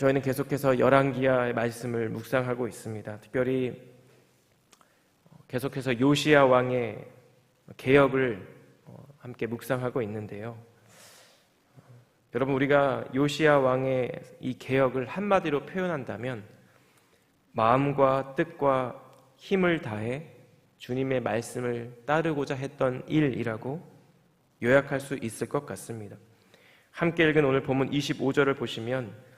저희는 계속해서 열왕기야의 말씀을 묵상하고 있습니다. 특별히 계속해서 요시야 왕의 개혁을 어, 함께 묵상하고 있는데요. 여러분 우리가 요시야 왕의 이 개혁을 한마디로 표현한다면 마음과 뜻과 힘을 다해 주님의 말씀을 따르고자 했던 일이라고 요약할 수 있을 것 같습니다. 함께 읽은 오늘 본문 25절을 보시면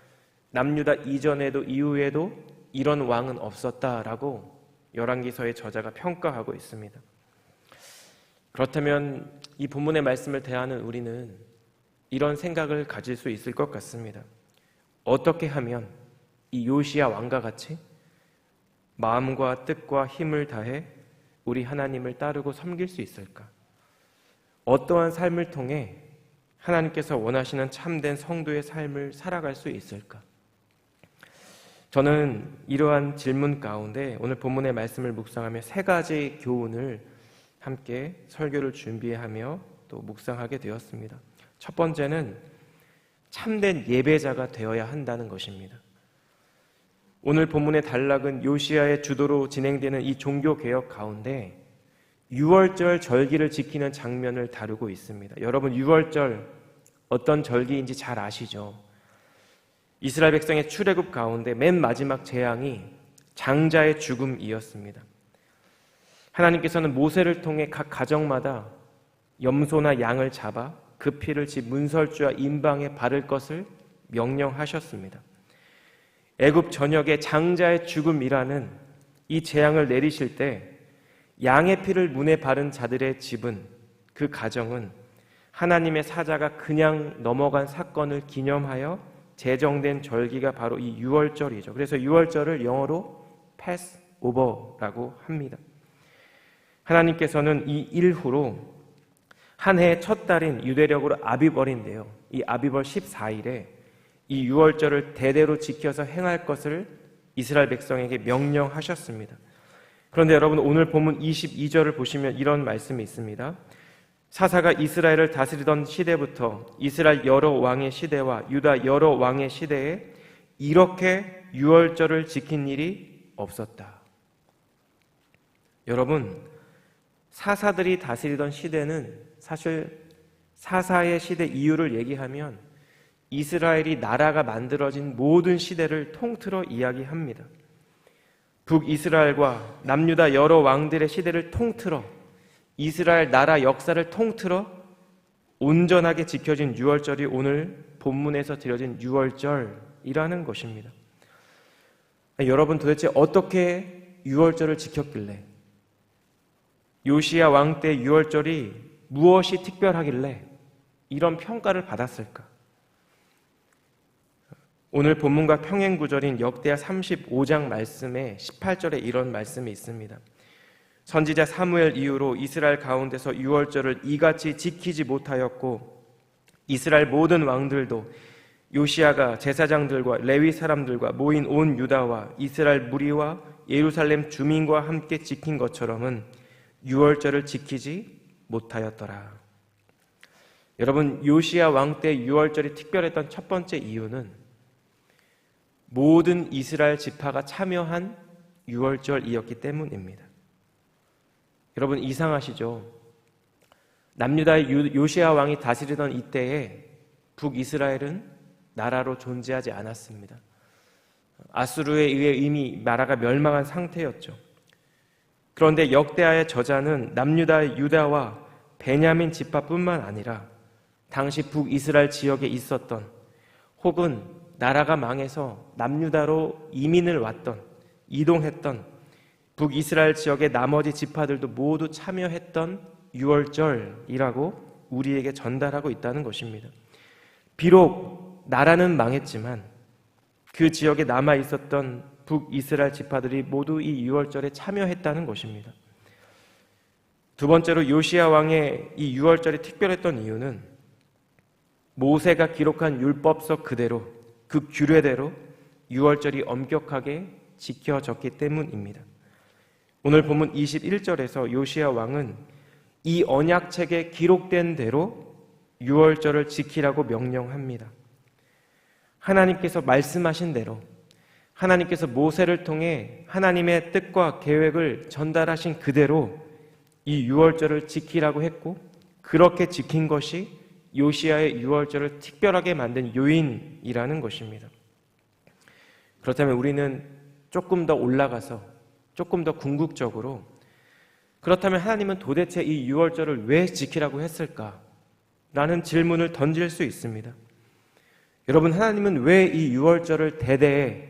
남유다 이전에도 이후에도 이런 왕은 없었다라고 열왕기서의 저자가 평가하고 있습니다. 그렇다면 이 본문의 말씀을 대하는 우리는 이런 생각을 가질 수 있을 것 같습니다. 어떻게 하면 이 요시야 왕과 같이 마음과 뜻과 힘을 다해 우리 하나님을 따르고 섬길 수 있을까? 어떠한 삶을 통해 하나님께서 원하시는 참된 성도의 삶을 살아갈 수 있을까? 저는 이러한 질문 가운데 오늘 본문의 말씀을 묵상하며 세 가지 교훈을 함께 설교를 준비하며 또 묵상하게 되었습니다. 첫 번째는 참된 예배자가 되어야 한다는 것입니다. 오늘 본문의 단락은 요시아의 주도로 진행되는 이 종교 개혁 가운데 6월절 절기를 지키는 장면을 다루고 있습니다. 여러분 6월절 어떤 절기인지 잘 아시죠? 이스라엘 백성의 출애굽 가운데 맨 마지막 재앙이 장자의 죽음이었습니다. 하나님께서는 모세를 통해 각 가정마다 염소나 양을 잡아 그 피를 집 문설주와 임방에 바를 것을 명령하셨습니다. 애굽 전역의 장자의 죽음이라는 이 재앙을 내리실 때 양의 피를 문에 바른 자들의 집은 그 가정은 하나님의 사자가 그냥 넘어간 사건을 기념하여 제정된 절기가 바로 이 6월절이죠. 그래서 6월절을 영어로 패스 오버라고 합니다. 하나님께서는 이 일후로 한 해의 첫 달인 유대력으로 아비벌인데요. 이 아비벌 14일에 이 6월절을 대대로 지켜서 행할 것을 이스라엘 백성에게 명령하셨습니다. 그런데 여러분 오늘 본문 22절을 보시면 이런 말씀이 있습니다. 사사가 이스라엘을 다스리던 시대부터 이스라엘 여러 왕의 시대와 유다 여러 왕의 시대에 이렇게 유월절을 지킨 일이 없었다. 여러분, 사사들이 다스리던 시대는 사실 사사의 시대 이유를 얘기하면 이스라엘이 나라가 만들어진 모든 시대를 통틀어 이야기합니다. 북이스라엘과 남유다 여러 왕들의 시대를 통틀어 이스라엘 나라 역사를 통틀어 온전하게 지켜진 유월절이 오늘 본문에서 드려진 유월절이라는 것입니다. 여러분 도대체 어떻게 유월절을 지켰길래 요시야 왕 때 유월절이 무엇이 특별하길래 이런 평가를 받았을까? 오늘 본문과 평행 구절인 역대하 35장 말씀에 18절에 이런 말씀이 있습니다. 선지자 사무엘 이후로 이스라엘 가운데서 유월절을 이같이 지키지 못하였고 이스라엘 모든 왕들도 요시아가 제사장들과 레위 사람들과 모인 온 유다와 이스라엘 무리와 예루살렘 주민과 함께 지킨 것처럼은 유월절을 지키지 못하였더라. 여러분 요시아 왕 때 유월절이 특별했던 첫 번째 이유는 모든 이스라엘 지파가 참여한 유월절이었기 때문입니다. 여러분 이상하시죠? 남유다의 요시아 왕이 다스리던 이때에 북이스라엘은 나라로 존재하지 않았습니다. 아수르에 의해 이미 나라가 멸망한 상태였죠. 그런데 역대하의 저자는 남유다 유다와 베냐민 지파뿐만 아니라 당시 북이스라엘 지역에 있었던 혹은 나라가 망해서 남유다로 이민을 왔던 이동했던 북이스라엘 지역의 나머지 지파들도 모두 참여했던 유월절이라고 우리에게 전달하고 있다는 것입니다. 비록 나라는 망했지만 그 지역에 남아 있었던 북이스라엘 지파들이 모두 이 유월절에 참여했다는 것입니다. 두 번째로 요시아 왕의 이 유월절이 특별했던 이유는 모세가 기록한 율법서 그대로 그 규례대로 유월절이 엄격하게 지켜졌기 때문입니다. 오늘 본문 21절에서 요시아 왕은 이 언약책에 기록된 대로 유월절을 지키라고 명령합니다. 하나님께서 말씀하신 대로 하나님께서 모세를 통해 하나님의 뜻과 계획을 전달하신 그대로 이 유월절을 지키라고 했고 그렇게 지킨 것이 요시아의 유월절을 특별하게 만든 요인이라는 것입니다. 그렇다면 우리는 조금 더 올라가서 조금 더 궁극적으로 그렇다면 하나님은 도대체 이 유월절을 왜 지키라고 했을까? 라는 질문을 던질 수 있습니다. 여러분, 하나님은 왜 이 유월절을 대대에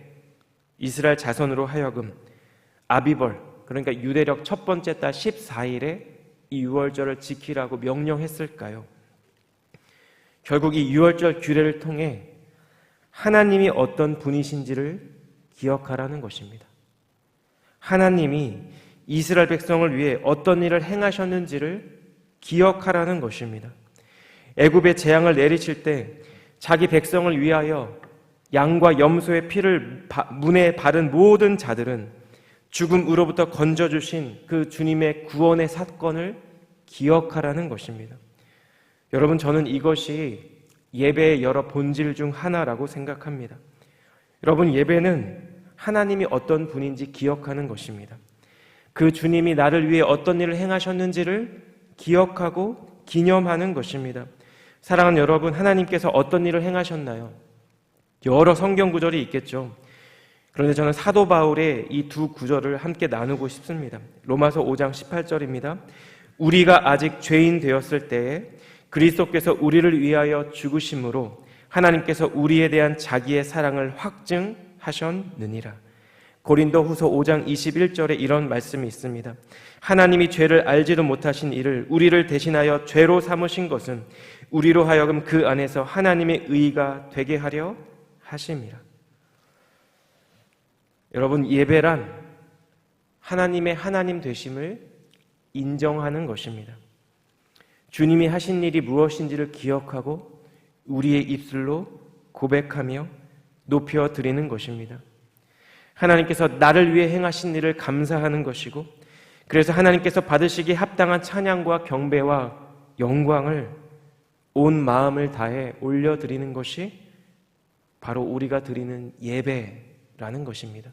이스라엘 자손으로 하여금 아비벌, 그러니까 유대력 첫 번째 달 14일에 이 유월절을 지키라고 명령했을까요? 결국 이 유월절 규례를 통해 하나님이 어떤 분이신지를 기억하라는 것입니다. 하나님이 이스라엘 백성을 위해 어떤 일을 행하셨는지를 기억하라는 것입니다. 애굽의 재앙을 내리칠 때 자기 백성을 위하여 양과 염소의 피를 문에 바른 모든 자들은 죽음으로부터 건져 주신 그 주님의 구원의 사건을 기억하라는 것입니다. 여러분, 저는 이것이 예배의 여러 본질 중 하나라고 생각합니다. 여러분, 예배는 하나님이 어떤 분인지 기억하는 것입니다. 그 주님이 나를 위해 어떤 일을 행하셨는지를 기억하고 기념하는 것입니다. 사랑하는 여러분, 하나님께서 어떤 일을 행하셨나요? 여러 성경 구절이 있겠죠. 그런데 저는 사도 바울의 이 두 구절을 함께 나누고 싶습니다. 로마서 5장 18절입니다. 우리가 아직 죄인 되었을 때에 그리스도께서 우리를 위하여 죽으심으로 하나님께서 우리에 대한 자기의 사랑을 확증 하셨느니라. 고린도 후서 5장 21절에 이런 말씀이 있습니다. 하나님이 죄를 알지도 못하신 이를 우리를 대신하여 죄로 삼으신 것은 우리로 하여금 그 안에서 하나님의 의가 되게 하려 하심이라. 여러분, 예배란 하나님의 하나님 되심을 인정하는 것입니다. 주님이 하신 일이 무엇인지를 기억하고 우리의 입술로 고백하며 높여 드리는 것입니다. 하나님께서 나를 위해 행하신 일을 감사하는 것이고 그래서 하나님께서 받으시기 합당한 찬양과 경배와 영광을 온 마음을 다해 올려드리는 것이 바로 우리가 드리는 예배라는 것입니다.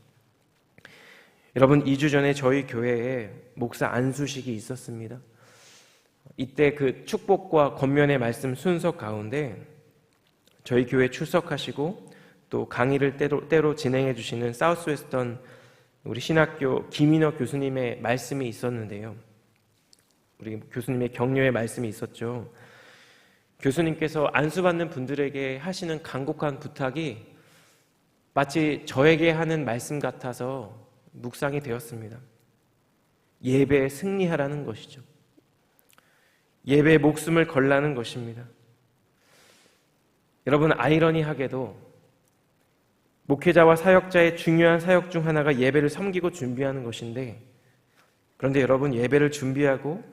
여러분, 2주 전에 저희 교회에 목사 안수식이 있었습니다. 이때 그 축복과 권면의 말씀 순서 가운데 저희 교회 출석하시고 또 강의를 때로, 때로 진행해 주시는 사우스웨스턴 우리 신학교 김인혁 교수님의 말씀이 있었는데요. 우리 교수님의 격려의 말씀이 있었죠. 교수님께서 안수받는 분들에게 하시는 간곡한 부탁이 마치 저에게 하는 말씀 같아서 묵상이 되었습니다. 예배에 승리하라는 것이죠. 예배에 목숨을 걸라는 것입니다. 여러분, 아이러니하게도 목회자와 사역자의 중요한 사역 중 하나가 예배를 섬기고 준비하는 것인데, 그런데 여러분, 예배를 준비하고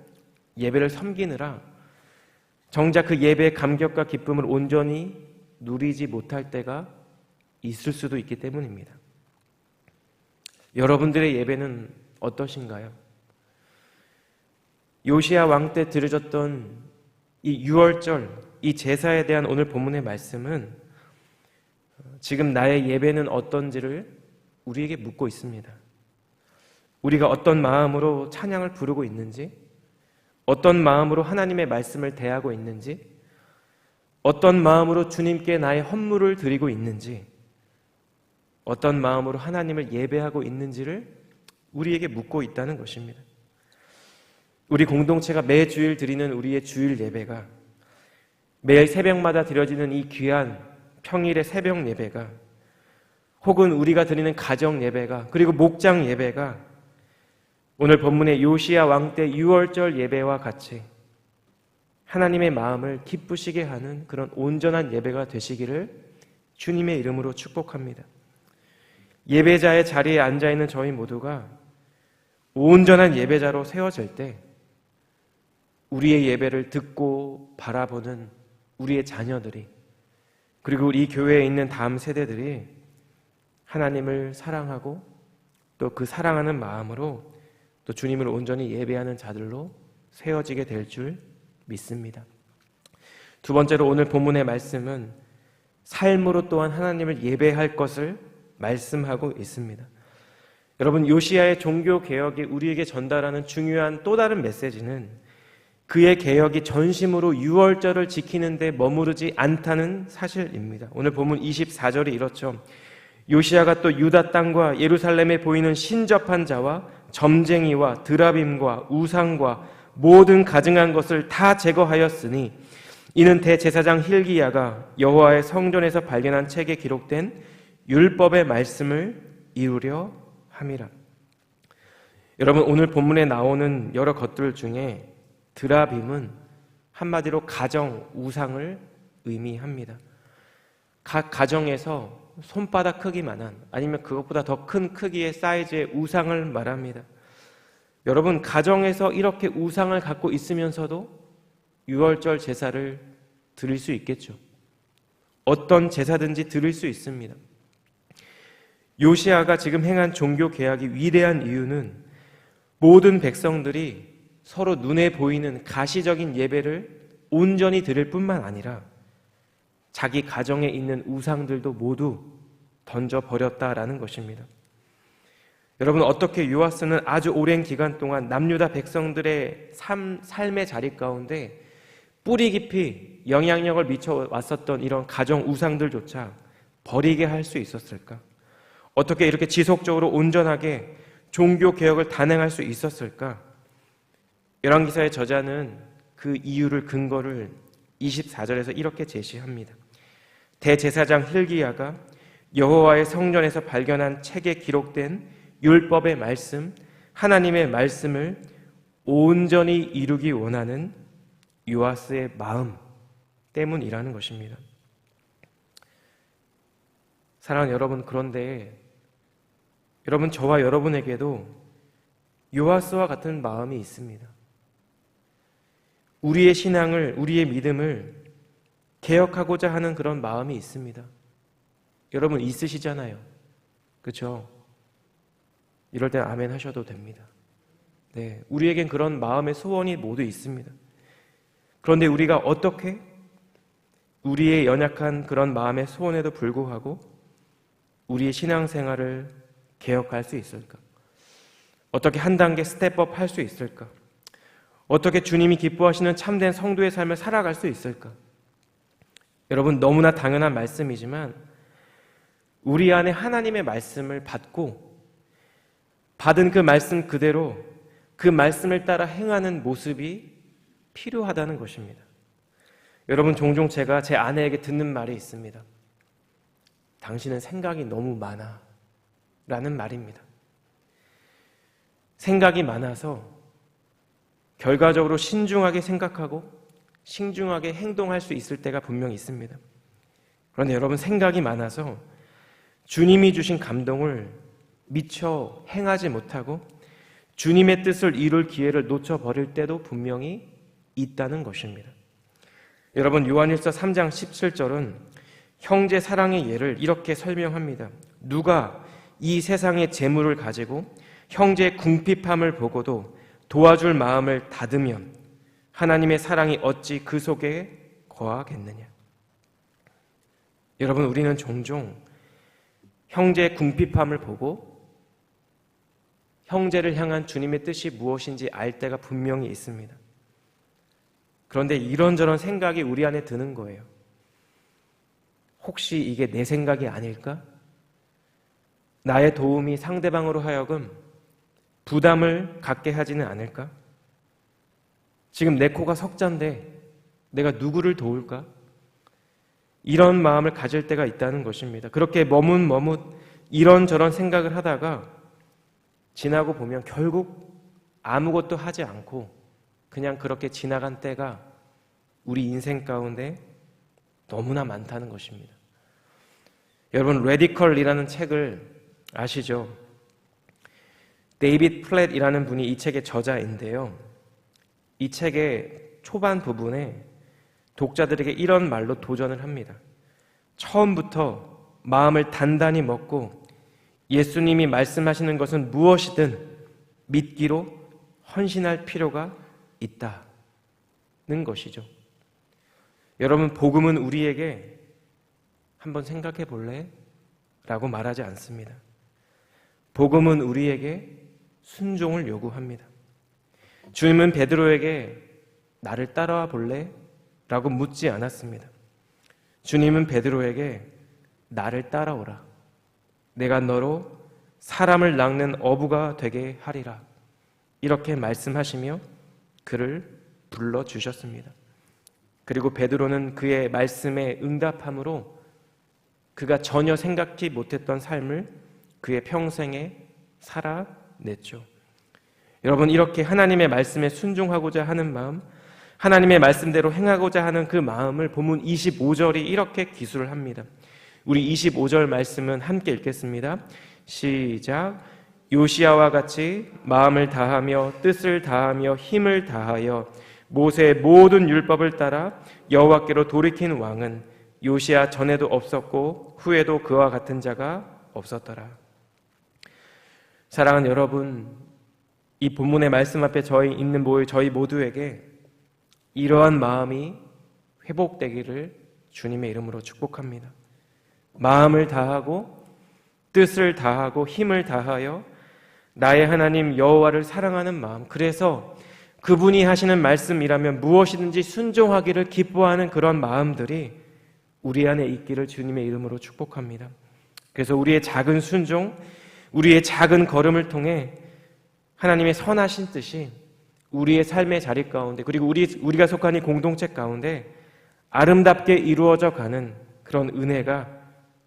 예배를 섬기느라 정작 그 예배의 감격과 기쁨을 온전히 누리지 못할 때가 있을 수도 있기 때문입니다. 여러분들의 예배는 어떠신가요? 요시아 왕때 들으셨던 이 유월절, 이 제사에 대한 오늘 본문의 말씀은 지금 나의 예배는 어떤지를 우리에게 묻고 있습니다. 우리가 어떤 마음으로 찬양을 부르고 있는지, 어떤 마음으로 하나님의 말씀을 대하고 있는지, 어떤 마음으로 주님께 나의 헌물을 드리고 있는지, 어떤 마음으로 하나님을 예배하고 있는지를 우리에게 묻고 있다는 것입니다. 우리 공동체가 매 주일 드리는 우리의 주일 예배가 매일 새벽마다 드려지는 이 귀한 평일의 새벽 예배가 혹은 우리가 드리는 가정 예배가 그리고 목장 예배가 오늘 본문의 요시야 왕 때 6월절 예배와 같이 하나님의 마음을 기쁘시게 하는 그런 온전한 예배가 되시기를 주님의 이름으로 축복합니다. 예배자의 자리에 앉아 있는 저희 모두가 온전한 예배자로 세워질 때 우리의 예배를 듣고 바라보는 우리의 자녀들이 그리고 이 교회에 있는 다음 세대들이 하나님을 사랑하고 또 그 사랑하는 마음으로 또 주님을 온전히 예배하는 자들로 세워지게 될 줄 믿습니다. 두 번째로 오늘 본문의 말씀은 삶으로 또한 하나님을 예배할 것을 말씀하고 있습니다. 여러분 요시아의 종교 개혁이 우리에게 전달하는 중요한 또 다른 메시지는 그의 개혁이 전심으로 유월절을 지키는데 머무르지 않다는 사실입니다. 오늘 본문 24절이 이렇죠. 요시아가 또 유다 땅과 예루살렘에 보이는 신접한 자와 점쟁이와 드라빔과 우상과 모든 가증한 것을 다 제거하였으니 이는 대제사장 힐기야가 여호와의 성전에서 발견한 책에 기록된 율법의 말씀을 이루려 함이라. 여러분 오늘 본문에 나오는 여러 것들 중에 드라빔은 한마디로 가정 우상을 의미합니다. 각 가정에서 손바닥 크기만한 아니면 그것보다 더 큰 크기의 사이즈의 우상을 말합니다. 여러분 가정에서 이렇게 우상을 갖고 있으면서도 유월절 제사를 드릴 수 있겠죠. 어떤 제사든지 드릴 수 있습니다. 요시아가 지금 행한 종교 개혁이 위대한 이유는 모든 백성들이 서로 눈에 보이는 가시적인 예배를 온전히 드릴 뿐만 아니라 자기 가정에 있는 우상들도 모두 던져 버렸다라는 것입니다. 여러분 어떻게 요아스는 아주 오랜 기간 동안 남유다 백성들의 삶, 삶의 자리 가운데 뿌리 깊이 영향력을 미쳐 왔었던 이런 가정 우상들조차 버리게 할 수 있었을까? 어떻게 이렇게 지속적으로 온전하게 종교 개혁을 단행할 수 있었을까? 열왕기사의 저자는 그 이유를 근거를 24절에서 이렇게 제시합니다. 대제사장 힐기야가 여호와의 성전에서 발견한 책에 기록된 율법의 말씀, 하나님의 말씀을 온전히 이루기 원하는 요아스의 마음 때문이라는 것입니다. 사랑하는 여러분, 그런데 여러분 저와 여러분에게도 요아스와 같은 마음이 있습니다. 우리의 신앙을, 우리의 믿음을 개혁하고자 하는 그런 마음이 있습니다. 여러분 있으시잖아요. 그렇죠? 이럴 때 아멘 하셔도 됩니다. 네, 우리에겐 그런 마음의 소원이 모두 있습니다. 그런데 우리가 어떻게 우리의 연약한 그런 마음의 소원에도 불구하고 우리의 신앙생활을 개혁할 수 있을까? 어떻게 한 단계 스텝업 할 수 있을까? 어떻게 주님이 기뻐하시는 참된 성도의 삶을 살아갈 수 있을까? 여러분, 너무나 당연한 말씀이지만 우리 안에 하나님의 말씀을 받고 받은 그 말씀 그대로 그 말씀을 따라 행하는 모습이 필요하다는 것입니다. 여러분, 종종 제가 제 아내에게 듣는 말이 있습니다. 당신은 생각이 너무 많아. 라는 말입니다. 생각이 많아서 결과적으로 신중하게 생각하고 신중하게 행동할 수 있을 때가 분명히 있습니다. 그런데 여러분 생각이 많아서 주님이 주신 감동을 미처 행하지 못하고 주님의 뜻을 이룰 기회를 놓쳐버릴 때도 분명히 있다는 것입니다. 여러분 요한일서 3장 17절은 형제 사랑의 예를 이렇게 설명합니다. 누가 이 세상의 재물을 가지고 형제의 궁핍함을 보고도 도와줄 마음을 닫으면 하나님의 사랑이 어찌 그 속에 거하겠느냐. 여러분, 우리는 종종 형제의 궁핍함을 보고 형제를 향한 주님의 뜻이 무엇인지 알 때가 분명히 있습니다. 그런데 이런저런 생각이 우리 안에 드는 거예요. 혹시 이게 내 생각이 아닐까? 나의 도움이 상대방으로 하여금 부담을 갖게 하지는 않을까? 지금 내 코가 석잔데 내가 누구를 도울까? 이런 마음을 가질 때가 있다는 것입니다. 그렇게 머뭇머뭇 이런저런 생각을 하다가 지나고 보면 결국 아무것도 하지 않고 그냥 그렇게 지나간 때가 우리 인생 가운데 너무나 많다는 것입니다. 여러분, 레디컬이라는 책을 아시죠? 데이빗 플랫이라는 분이 이 책의 저자인데요. 이 책의 초반 부분에 독자들에게 이런 말로 도전을 합니다. 처음부터 마음을 단단히 먹고 예수님이 말씀하시는 것은 무엇이든 믿기로 헌신할 필요가 있다는 것이죠. 여러분, 복음은 우리에게 한번 생각해 볼래? 라고 말하지 않습니다. 복음은 우리에게 순종을 요구합니다. 주님은 베드로에게 나를 따라와 볼래? 라고 묻지 않았습니다. 주님은 베드로에게 나를 따라오라. 내가 너로 사람을 낚는 어부가 되게 하리라. 이렇게 말씀하시며 그를 불러 주셨습니다. 그리고 베드로는 그의 말씀에 응답함으로 그가 전혀 생각지 못했던 삶을 그의 평생에 살아 냈죠. 여러분, 이렇게 하나님의 말씀에 순종하고자 하는 마음, 하나님의 말씀대로 행하고자 하는 그 마음을 본문 25절이 이렇게 기술을 합니다. 우리 25절 말씀은 함께 읽겠습니다. 시작. 요시아와 같이 마음을 다하며 뜻을 다하며 힘을 다하여 모세의 모든 율법을 따라 여호와께로 돌이킨 왕은 요시아 전에도 없었고 후에도 그와 같은 자가 없었더라. 사랑하는 여러분, 이 본문의 말씀 앞에 저희 있는 저희 모두에게 이러한 마음이 회복되기를 주님의 이름으로 축복합니다. 마음을 다하고 뜻을 다하고 힘을 다하여 나의 하나님 여호와를 사랑하는 마음. 그래서 그분이 하시는 말씀이라면 무엇이든지 순종하기를 기뻐하는 그런 마음들이 우리 안에 있기를 주님의 이름으로 축복합니다. 그래서 우리의 작은 순종, 우리의 작은 걸음을 통해 하나님의 선하신 뜻이 우리의 삶의 자리 가운데 그리고 우리 우리가 속한 이 공동체 가운데 아름답게 이루어져 가는 그런 은혜가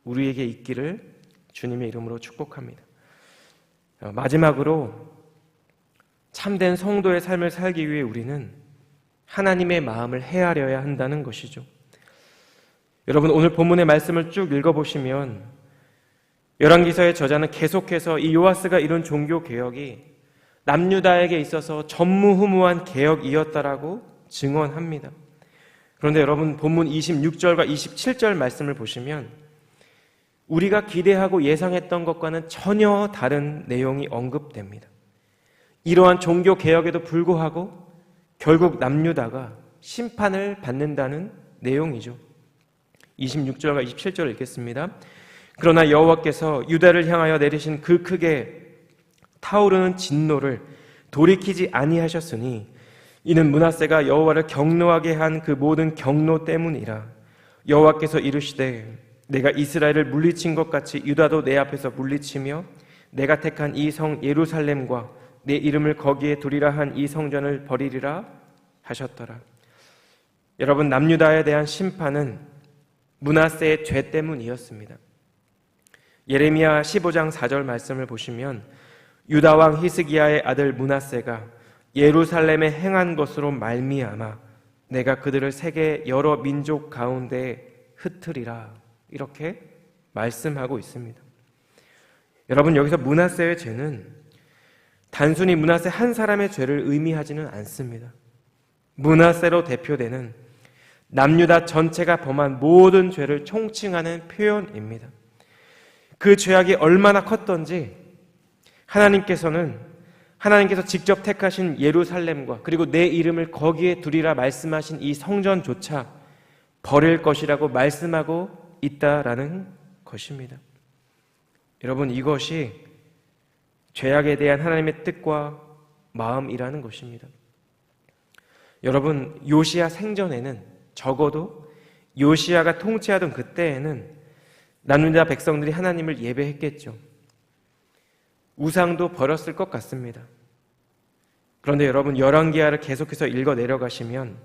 우리에게 있기를 주님의 이름으로 축복합니다. 어, 마지막으로 참된 성도의 삶을 살기 위해 우리는 하나님의 마음을 헤아려야 한다는 것이죠. 여러분 오늘 본문의 말씀을 쭉 읽어보시면 열왕기서의 저자는 계속해서 이 요아스가 이룬 종교 개혁이 남유다에게 있어서 전무후무한 개혁이었다라고 증언합니다. 그런데 여러분 본문 26절과 27절 말씀을 보시면 우리가 기대하고 예상했던 것과는 전혀 다른 내용이 언급됩니다. 이러한 종교 개혁에도 불구하고 결국 남유다가 심판을 받는다는 내용이죠. 26절과 27절을 읽겠습니다. 그러나 여호와께서 유다를 향하여 내리신 그 크게 타오르는 진노를 돌이키지 아니하셨으니 이는 문하세가 여호와를 경노하게 한 그 모든 경노 때문이라 여호와께서 이르시되 내가 이스라엘을 물리친 것 같이 유다도 내 앞에서 물리치며 내가 택한 이 성 예루살렘과 내 이름을 거기에 두리라 한 이 성전을 버리리라 하셨더라. 여러분 남유다에 대한 심판은 문하세의 죄 때문이었습니다. 예레미야 15장 4절 말씀을 보시면 유다 왕 히스기야의 아들 문하세가 예루살렘에 행한 것으로 말미암아 내가 그들을 세계 여러 민족 가운데 흩으리라 이렇게 말씀하고 있습니다. 여러분 여기서 문하세의 죄는 단순히 문하세 한 사람의 죄를 의미하지는 않습니다. 문하세로 대표되는 남유다 전체가 범한 모든 죄를 총칭하는 표현입니다. 그 죄악이 얼마나 컸던지 하나님께서는 하나님께서 직접 택하신 예루살렘과 그리고 내 이름을 거기에 두리라 말씀하신 이 성전조차 버릴 것이라고 말씀하고 있다라는 것입니다. 여러분 이것이 죄악에 대한 하나님의 뜻과 마음이라는 것입니다. 여러분 요시야 생전에는 적어도 요시야가 통치하던 그때에는 나누자 백성들이 하나님을 예배했겠죠. 우상도 버렸을 것 같습니다. 그런데 여러분 열왕기하를 계속해서 읽어 내려가시면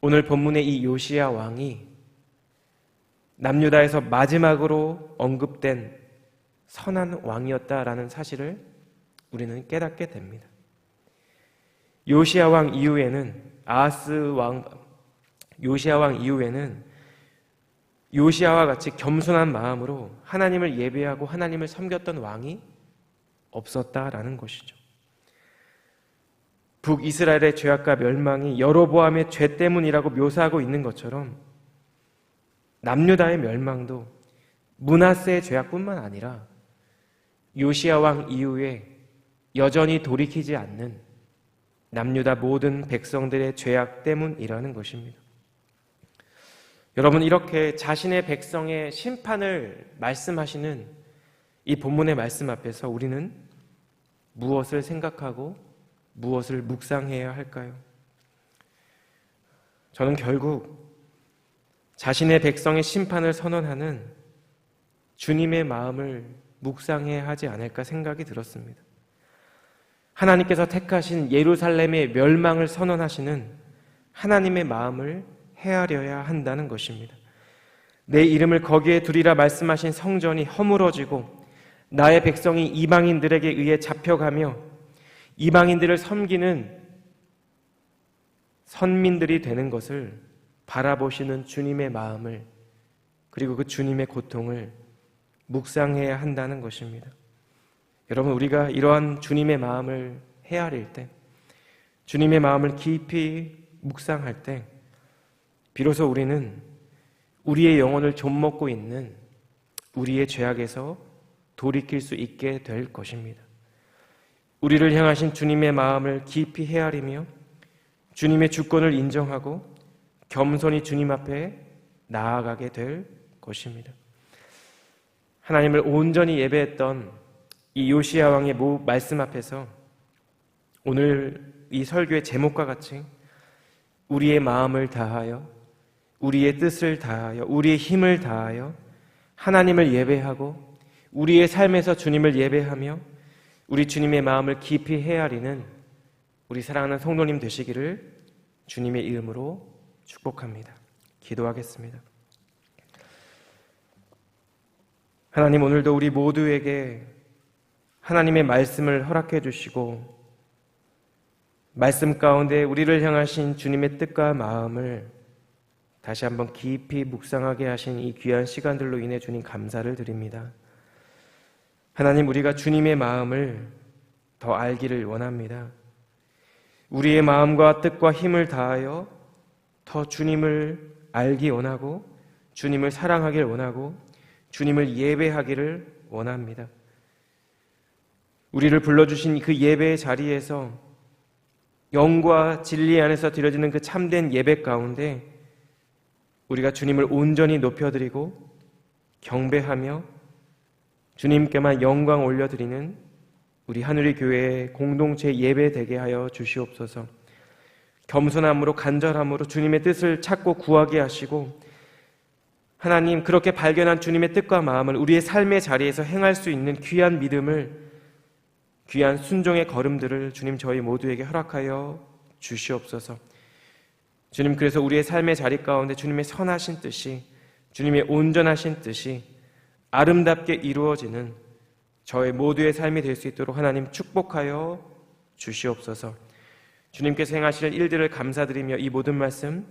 오늘 본문의 이 요시야 왕이 남유다에서 마지막으로 언급된 선한 왕이었다라는 사실을 우리는 깨닫게 됩니다. 요시야 왕 이후에는 아스 왕 요시야 왕 이후에는 요시아와 같이 겸손한 마음으로 하나님을 예배하고 하나님을 섬겼던 왕이 없었다라는 것이죠. 북이스라엘의 죄악과 멸망이 여로보암의 죄 때문이라고 묘사하고 있는 것처럼 남유다의 멸망도 문하세의 죄악뿐만 아니라 요시아 왕 이후에 여전히 돌이키지 않는 남유다 모든 백성들의 죄악 때문이라는 것입니다. 여러분 이렇게 자신의 백성의 심판을 말씀하시는 이 본문의 말씀 앞에서 우리는 무엇을 생각하고 무엇을 묵상해야 할까요? 저는 결국 자신의 백성의 심판을 선언하는 주님의 마음을 묵상해야 하지 않을까 생각이 들었습니다. 하나님께서 택하신 예루살렘의 멸망을 선언하시는 하나님의 마음을 헤아려야 한다는 것입니다. 내 이름을 거기에 두리라 말씀하신 성전이 허물어지고 나의 백성이 이방인들에게 의해 잡혀가며 이방인들을 섬기는 선민들이 되는 것을 바라보시는 주님의 마음을 그리고 그 주님의 고통을 묵상해야 한다는 것입니다. 여러분, 우리가 이러한 주님의 마음을 헤아릴 때, 주님의 마음을 깊이 묵상할 때, 비로소 우리는 우리의 영혼을 좀먹고 있는 우리의 죄악에서 돌이킬 수 있게 될 것입니다. 우리를 향하신 주님의 마음을 깊이 헤아리며 주님의 주권을 인정하고 겸손히 주님 앞에 나아가게 될 것입니다. 하나님을 온전히 예배했던 이 요시야 왕의 말씀 앞에서 오늘 이 설교의 제목과 같이 우리의 마음을 다하여 우리의 뜻을 다하여 우리의 힘을 다하여 하나님을 예배하고 우리의 삶에서 주님을 예배하며 우리 주님의 마음을 깊이 헤아리는 우리 사랑하는 성도님 되시기를 주님의 이름으로 축복합니다. 기도하겠습니다. 하나님 오늘도 우리 모두에게 하나님의 말씀을 허락해 주시고 말씀 가운데 우리를 향하신 주님의 뜻과 마음을 다시 한번 깊이 묵상하게 하신 이 귀한 시간들로 인해 주님 감사를 드립니다. 하나님 우리가 주님의 마음을 더 알기를 원합니다. 우리의 마음과 뜻과 힘을 다하여 더 주님을 알기 원하고 주님을 사랑하길 원하고 주님을 예배하기를 원합니다. 우리를 불러주신 그 예배의 자리에서 영과 진리 안에서 드려지는 그 참된 예배 가운데 우리가 주님을 온전히 높여드리고 경배하며 주님께만 영광 올려드리는 우리 하늘의 교회의 공동체 예배 되게 하여 주시옵소서. 겸손함으로 간절함으로 주님의 뜻을 찾고 구하게 하시고 하나님 그렇게 발견한 주님의 뜻과 마음을 우리의 삶의 자리에서 행할 수 있는 귀한 믿음을 귀한 순종의 걸음들을 주님 저희 모두에게 허락하여 주시옵소서. 주님 그래서 우리의 삶의 자리 가운데 주님의 선하신 뜻이 주님의 온전하신 뜻이 아름답게 이루어지는 저의 모두의 삶이 될 수 있도록 하나님 축복하여 주시옵소서. 주님께서 행하실 일들을 감사드리며 이 모든 말씀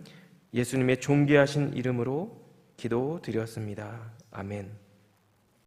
예수님의 존귀하신 이름으로 기도드렸습니다. 아멘.